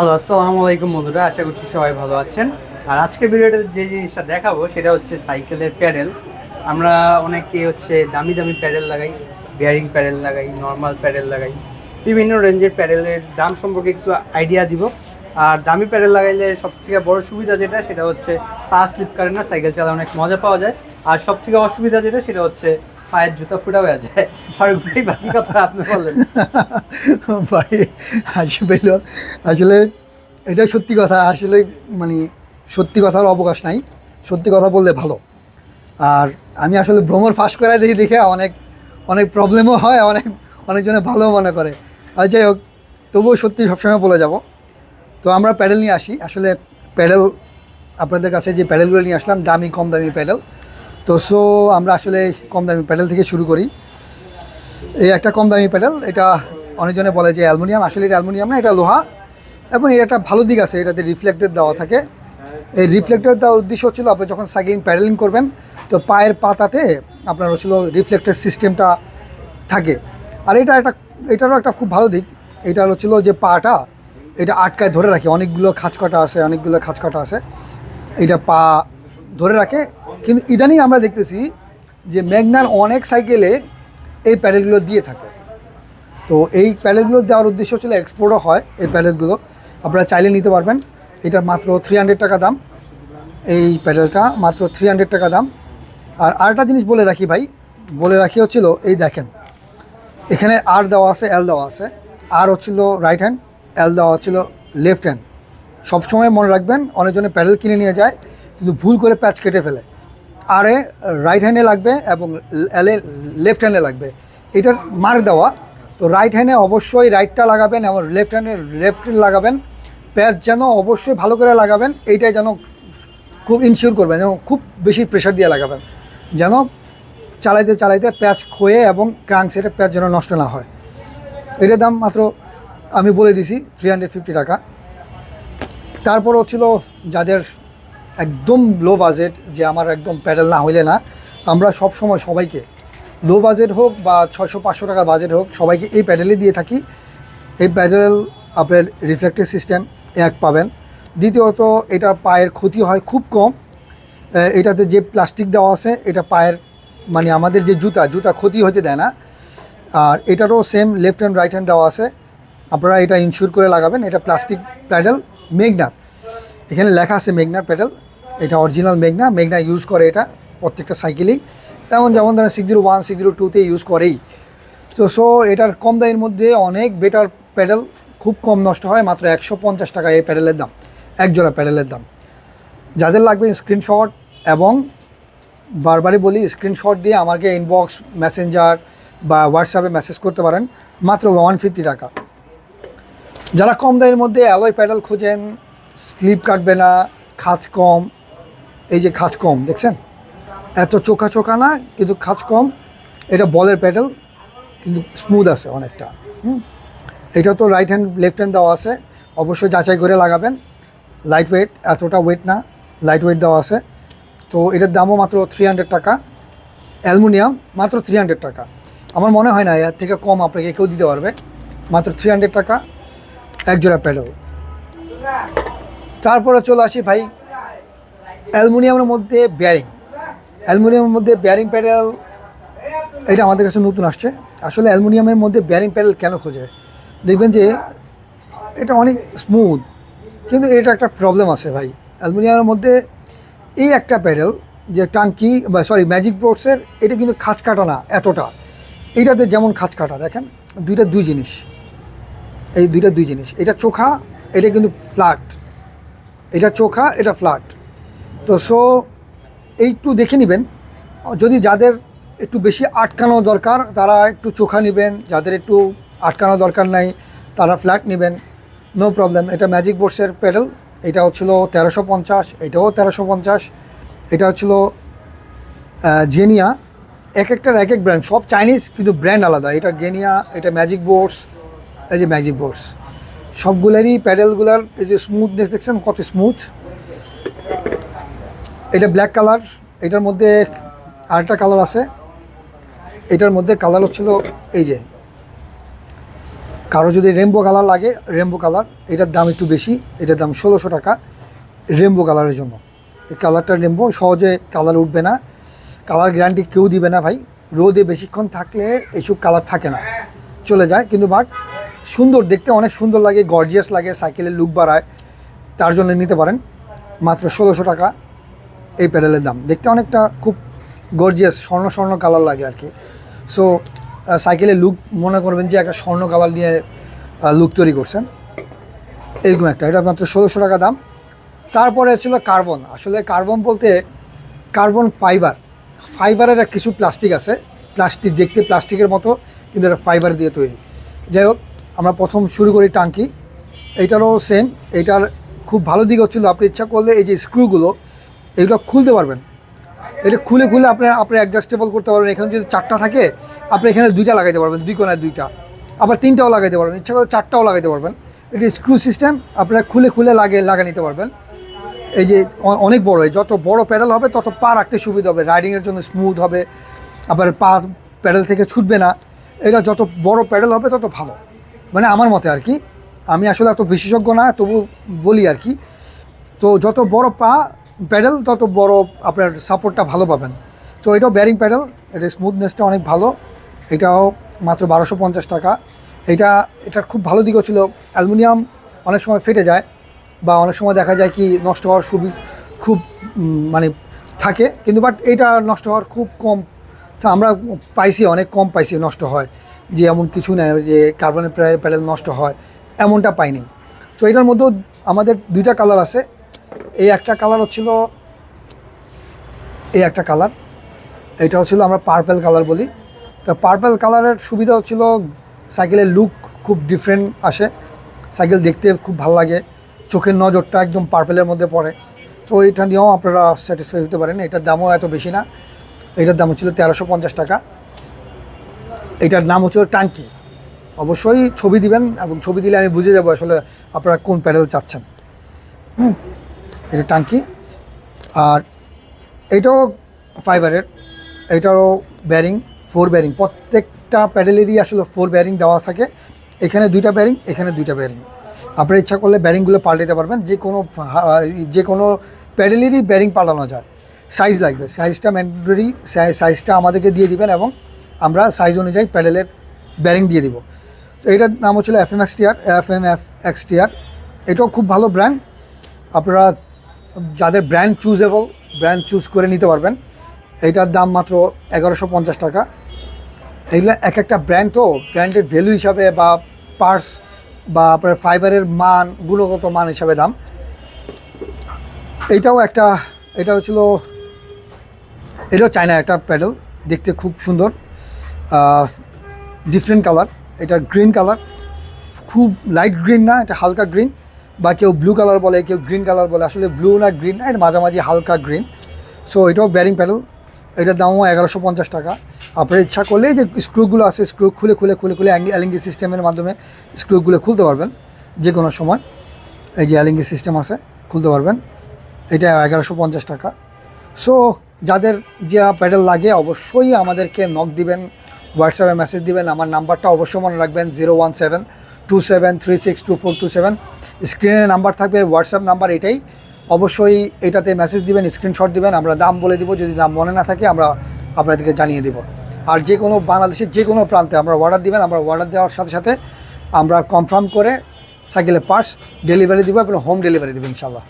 Hello আসসালামু আলাইকুম বন্ধুরা, আশা করছি সবাই ভালো আছেন। আর আজকের ভিডিওতে যে জিনিসটা দেখাবো, সেটা হচ্ছে সাইকেলের প্যাডেল। আমরা অনেকে হচ্ছে দামি দামি প্যাডেল লাগাই, বিয়ারিং প্যাডেল লাগাই, নর্মাল প্যাডেল লাগাই, বিভিন্ন রেঞ্জের প্যাডেলের দাম সম্পর্কে একটু আইডিয়া দিব। আর দামি প্যাডেল লাগাইলে সব থেকে বড় সুবিধা যেটা, সেটা হচ্ছে পা স্লিপ করে না সাইকেল চালা অনেক মজা পাওয়া যায়। আর সব থেকে অসুবিধা যেটা, সেটা হচ্ছে পায়ের জুতা ফুটা হয়ে যায়। ফারুক ভাই, বাকি কথা আপনি বলেন। ভাই হাসি পেল আসলে এটা সত্যি কথা, আসলে মানে সত্যি কথার অবকাশ নাই। সত্যি কথা বললে ভালো। আর আমি আসলে ভ্রমণ ফাঁস করাই দেখি, দেখে অনেক অনেক প্রবলেমও হয়, অনেক, অনেকজনে ভালো মনে করে। আর যাই হোক, তবুও সত্যি সবসময় বলে যাব। তো আমরা প্যাডেল নিয়ে আসি। আসলে প্যাডেল, আপনাদের কাছে যে প্যাডেলগুলো নিয়ে আসলাম, দামি, কম দামি প্যাডেল। তো সো আমরা আসলে কম দামি প্যাডেল থেকে শুরু করি। এই একটা কম দামি প্যাডেল, এটা অনেকজনে বলে যে অ্যালুমিনিয়াম। আসলে এটা অ্যালুমিনিয়াম না, এটা লোহা। এবং এর একটা ভালো দিক আছে, এটাতে রিফ্লেক্টেড দেওয়া থাকে। এই রিফ্লেক্টর দেওয়ার উদ্দেশ্য হচ্ছিল, আপনি যখন সাইক্লিং প্যাডেলিং করবেন, তো পায়ের পাতাতে আপনার হচ্ছিল রিফ্লেক্টেড সিস্টেমটা থাকে। আর এটা একটা, এটারও একটা খুব ভালো দিক। এটা হচ্ছিল যে পাটা, এটা আটকায় ধরে রাখে। অনেকগুলো খাঁচ কাটা আছে, অনেকগুলো খাঁচ কাটা আছে। এটা পা ধরে রাখে কিন্তু ইদানিং আমরা দেখতেছি যে ম্যাগনার অনেক সাইকেলে এই প্যাডেলগুলো দিয়ে থাকে। তো এই প্যাডেলগুলো দেওয়ার উদ্দেশ্য ছিল এক্সপোর্টও হয় এই প্যাডেলগুলো আপনারা চাইলে নিতে পারবেন। এটার মাত্র থ্রি হান্ড্রেড টাকা দাম। এই প্যাডেলটা মাত্র থ্রি হান্ড্রেড টাকা দাম। আর আরেকটা জিনিস বলে রাখি ভাই, বলে রাখি হচ্ছিল, এই দেখেন, এখানে আর দেওয়া আছে এল দেওয়া আছে। আর হচ্ছিল রাইট হ্যান্ড এল দেওয়া হচ্ছিল লেফট হ্যান্ড সবসময় মনে রাখবেন, অনেকজনে প্যাডেল কিনে নিয়ে যায়, কিন্তু ভুল করে প্যাচ কেটে ফেলে। আরে রাইট হ্যান্ডে লাগবে এবং এলে লেফট হ্যান্ডে লাগবে। এটার মার্ক দেওয়া। তো রাইট হ্যান্ডে অবশ্যই রাইটটা লাগাবেন এবং লেফট হ্যান্ডে লেফট লাগাবেন। প্যাচ যেন অবশ্যই ভালো করে লাগাবেন, এইটাই যেন খুব ইনশিওর করবেন যেন খুব বেশি প্রেশার দিয়ে লাগাবেন। যেন চালাইতে চালাইতে প্যাচ ক্ষয়ে এবং ক্রাঙ্ক সেটের প্যাচ যেন নষ্ট না হয়। এটার দাম মাত্র আমি বলে দিছি থ্রি হান্ড্রেড ফিফটি টাকা। তারপর হচ্ছিল যাদের একদম লো বাজেট যে আমার একদম প্যাডেল না হইলে না, আমরা সব সময় সবাইকে লো বাজেট হোক বা ছশো পাঁচশো টাকা বাজেট হোক, সবাইকে এই প্যাডেলই দিয়ে থাকি। এই প্যাডেল আপনার রিফ্লেক্টিভ সিস্টেম এক পাবেন। দ্বিতীয়ত, এটা পায়ের ক্ষতি হয় খুব কম। এটাতে যে প্লাস্টিক দেওয়া আছে, এটা পায়ের মানে আমাদের যে জুতা জুতা ক্ষতি হতে দেয় না। আর এটারও same left hand right hand দেওয়া আছে। আপনারা এটা ইনশিওর করে লাগাবেন। এটা প্লাস্টিক প্যাডেল মেঘনার এখানে লেখা আছে মেঘনার প্যাডেল এটা অরিজিনাল মেঘনা মেঘনা ইউজ করে এটা প্রত্যেকটা সাইকেলেই তেমন যেমন ধরেন six zero one six zero টুতে ইউজ করেই। তো সো এটার কম দামের মধ্যে অনেক বেটার প্যাডেল খুব কম নষ্ট হয়, মাত্র একশো পঞ্চাশ টাকা এই প্যাডেলের দাম এক জোড়া প্যাডেলের দাম। যাদের লাগবে স্ক্রিনশট এবং বারবারই বলি স্ক্রিনশট দিয়ে আমাকে ইনবক্স মেসেঞ্জার বা হোয়াটসঅ্যাপে মেসেজ করতে পারেন, মাত্র ওয়ান ফিফটি টাকা। যারা কম দামের মধ্যে অ্যালয় প্যাডেল খোঁজেন স্লিপ কাটবে না খাঁচ কম এই যে খাঁচ কম, দেখছেন? এত চোখা চোখা না, কিন্তু খাঁচ কম। এটা বলের প্যাডেল, কিন্তু স্মুথ আছে অনেকটা, হুম? এটা তো রাইট হ্যান্ড লেফট হ্যান্ড দেওয়া আছে। অবশ্যই যাচাই করে লাগাবেন। লাইট ওয়েট এতটা ওয়েট না লাইট ওয়েট দেওয়া আছে। তো এটার দামও মাত্র থ্রি হান্ড্রেড টাকা। অ্যালুমিনিয়াম, মাত্র থ্রি হান্ড্রেড টাকা। আমার মনে হয় না, এর থেকে কম আপনাকে কেউ দিতে পারবে। মাত্র থ্রি হান্ড্রেড টাকা এক জোড়া প্যাডেল। তারপরে চলে আসি ভাই অ্যালুমিনিয়ামের মধ্যে বেয়ারিং অ্যালুমিনিয়ামের মধ্যে ব্যারিং প্যাডেল এটা আমাদের কাছে নতুন আসছে। আসলে অ্যালুমিনিয়ামের মধ্যে বেয়ারিং প্যাডেল কেন খোঁজে? দেখবেন যে এটা অনেক স্মুথ কিন্তু এটা একটা প্রবলেম আছে ভাই। অ্যালুমিনিয়ামের মধ্যে এই একটা প্যাডেল যে টাঙ্কি, বা সরি ম্যাজিক বোর্ডসের এটা কিন্তু খাঁচ কাটা না এতটা। এইটাতে যেমন খাঁচ কাটা, দেখেন, দুইটা দুই জিনিস। এই দুইটা দুই জিনিস। এটা চোখা, এটা কিন্তু ফ্ল্যাট এটা চোখা, এটা ফ্ল্যাট তো সো এইটু দেখে নেবেন। যদি যাদের একটু বেশি আটকানো দরকার, তারা একটু চোখা নেবেন। যাদের একটু আটকানো দরকার নাই, তারা ফ্ল্যাট নেবেন। নো প্রবলেম এটা ম্যাজিক বোর্ডসের প্যাডেল এটা হচ্ছিল তেরোশো পঞ্চাশ, এটাও তেরোশো পঞ্চাশ, এটা হচ্ছিল জেনিয়া এক একটার এক এক ব্র্যান্ড সব চাইনিজ কিন্তু ব্র্যান্ড আলাদা। এটা গেনিয়া এটা ম্যাজিক বোর্ডস এই যে ম্যাজিক বোর্ডস সবগুলোরই প্যাডেলগুলার এই যে স্মুথনেস দেখছেন, কত স্মুথ এটা ব্ল্যাক কালার এটার মধ্যে আরেকটা কালার আছে। এটার মধ্যে কালার হচ্ছিল এই যে। কারও যদি রেমবো কালার লাগে রেমবো কালার এটার দাম একটু বেশি, এটার দাম ষোলোশো টাকা রেমবো কালারের জন্য। এই কালারটা রেমবো সহজে কালার উঠবে না। কালার গ্যারান্টি কেউ দিবে না ভাই। রোদে বেশিক্ষণ থাকলে এইসব কালার থাকে না। চলে যায়, কিন্তু বাট সুন্দর, দেখতে অনেক সুন্দর লাগে গর্জিয়াস লাগে সাইকেলের লুক বাড়ায়। তার জন্য নিতে পারেন। মাত্র ষোলোশো টাকা। এই প্যাডেলের দাম। দেখতে অনেকটা খুব গর্জিয়াস স্বর্ণ স্বর্ণ কালার লাগে আর কি। সো সাইকেলের লুক মনে করবেন যে একটা স্বর্ণ কালার নিয়ে লুক তৈরি করছেন। এরকম একটা, এটা মাত্র ষোলোশো টাকা দাম। তারপরে ছিল কার্বন আসলে কার্বন বলতে কার্বন ফাইবার ফাইবারের কিছু প্লাস্টিক আছে। প্লাস্টিক দেখতে প্লাস্টিকের মতো, কিন্তু এটা ফাইবার দিয়ে তৈরি। যাই হোক, আমরা প্রথম শুরু করি টাঙ্কি। এইটারও সেম এইটার খুব ভালো দিক হচ্ছিল আপনি ইচ্ছা করলে এই যে স্ক্রুগুলো এগুলো খুলতে পারবেন। এটা খুলে খুলে আপনি আপনি অ্যাডজাস্টেবল করতে পারবেন। এখানে যদি চারটা থাকে, আপনি এখানে দুইটা লাগাইতে পারবেন, দুই কোনায় দুইটা। আবার তিনটাও লাগাইতে পারবেন। ইচ্ছা করে চারটাও লাগাইতে পারবেন। এটা স্ক্রু সিস্টেম আপনারা খুলে খুলে লাগে লাগা নিতে পারবেন। এই যে অনেক বড়, এই যত বড় প্যাডেল হবে, তত পা রাখতে সুবিধা হবে। রাইডিংয়ের জন্য স্মুথ হবে। আবার পা প্যাডেল থেকে ছুটবে না। এটা যত বড় প্যাডেল হবে, তত ভালো। মানে আমার মতে আর কি। আমি আসলে এত বিশেষজ্ঞ না, তবু বলি আর কি। তো যত বড় পা প্যাডেল তত বড় আপনার সাপোর্টটা ভালো পাবেন। তো এটাও ব্যারিং প্যাডেল, এটা স্মুথনেসটা অনেক ভালো। এটাও মাত্র বারোশো পঞ্চাশ টাকা। এটা এটার খুব ভালো দিকও ছিল। অ্যালুমিনিয়াম অনেক সময় ফেটে যায় বা অনেক সময় দেখা যায় কি নষ্ট হওয়ার সুবি, খুব মানে থাকে। কিন্তু বাট এটা নষ্ট হওয়ার খুব কম, তা আমরা পাইছি, অনেক কম পাইছি নষ্ট হয়। যে এমন কিছু নেই, যে কার্বনের প্যাডেল নষ্ট হয়, এমনটা পাইনি। তো এটার মধ্যেও আমাদের দুইটা কালার আছে। এই একটা কালার হচ্ছিল, এই একটা কালার এটা হচ্ছিল আমরা পার্পেল কালার বলি। তো পার্পেল কালারের সুবিধা হচ্ছিল সাইকেলের লুক খুব ডিফারেন্ট আসে। সাইকেল দেখতে খুব ভালো লাগে, চোখের নজরটা একদম পার্পেলের মধ্যে পড়ে। তো এটা নিয়েও আপনারা স্যাটিসফাই হতে পারেন, এটার দামও এত বেশি না। এটার দাম হচ্ছিল তেরোশো পঞ্চাশ টাকা। এটার নাম হচ্ছিল টাঙ্কি। অবশ্যই ছবি দিবেন এবং ছবি দিলে আমি বুঝে যাব আসলে আপনারা কোন প্যাডেল চাচ্ছেন। হুম। এটা টাঙ্কি। আর এটাও ফাইবারের এটারও ব্যারিং ফোর ব্যারিং প্রত্যেকটা প্যাডেলেরই আসলে ফোর ব্যারিং দেওয়া থাকে। এখানে দুইটা ব্যারিং এখানে দুইটা ব্যারিং আপনার ইচ্ছা করলে ব্যারিংগুলো পাল্টাতে পারবেন। যে কোনো যে কোনো প্যাডেলেরই ব্যারিং পাল্টানো যায়। সাইজ লাগবে। সাইজটা ম্যান্ডেটরি সাইজটা আমাদেরকে দিয়ে দিবেন এবং আমরা সাইজ অনুযায়ী প্যাডেলের ব্যারিং দিয়ে দিব। তো এটার নাম হচ্ছিল F M X TR F M F X TR এটাও খুব ভালো ব্র্যান্ড আপনারা যাদের ব্র্যান্ড চুজেবল ব্র্যান্ড চুজ করে নিতে পারবেন, এইটার দাম মাত্র এগারোশো পঞ্চাশ টাকা। এগুলো এক একটা ব্র্যান্ড তো ব্র্যান্ডের ভ্যালু হিসাবে বা পার্স বা আপনার ফাইবারের মান, গুণগত মান হিসাবে দাম। এইটাও একটা, এটা হচ্ছিল, এটাও চায়না একটা প্যাডেল, দেখতে খুব সুন্দর। ডিফারেন্ট কালার এটা গ্রিন কালার খুব লাইট গ্রিন না, এটা হালকা গ্রিন বা কেউ ব্লু কালার বলে, কেউ গ্রিন কালার বলে, আসলে ব্লু না গ্রিন এটা মাঝামাঝি হালকা গ্রিন সো এটাও ব্যারিং প্যাডেল এটার দামও এগারোশো পঞ্চাশ টাকা। আপনার ইচ্ছা করলে এই যে স্ক্রুগুলো আছে স্ক্রু খুলে খুলে খুলে খুলে অ্যালিঙ্গি সিস্টেমের মাধ্যমে স্ক্রুগুলো খুলতে পারবেন, যে কোনো সময়। এই যে অ্যালিঙ্গি সিস্টেম আছে, খুলতে পারবেন। এটা এগারোশো পঞ্চাশ টাকা। সো যাদের যা প্যাডেল লাগে, অবশ্যই আমাদেরকে নক দিবেন হোয়াটসঅ্যাপে মেসেজ দিবেন। আমার নাম্বারটা অবশ্যই মনে রাখবেন zero one seven two seven three six two four two seven স্ক্রিনে নাম্বার থাকবে হোয়াটসঅ্যাপ নাম্বার এটাই। অবশ্যই এটাতে মেসেজ দিবেন স্ক্রিনশট দিবেন, আমরা দাম বলে দিব, যদি দাম মনে না থাকে আমরা আপনাদেরকে জানিয়ে দেব। আর যে কোনো বাংলাদেশের যে কোনো প্রান্তে আমরা অর্ডার দিবেন, আমরা অর্ডার দেওয়ার সাথে সাথে আমরা কনফার্ম করে সাইকেলের পার্টস ডেলিভারি দেবো এবং হোম ডেলিভারি দেবো ইনশাল্লাহ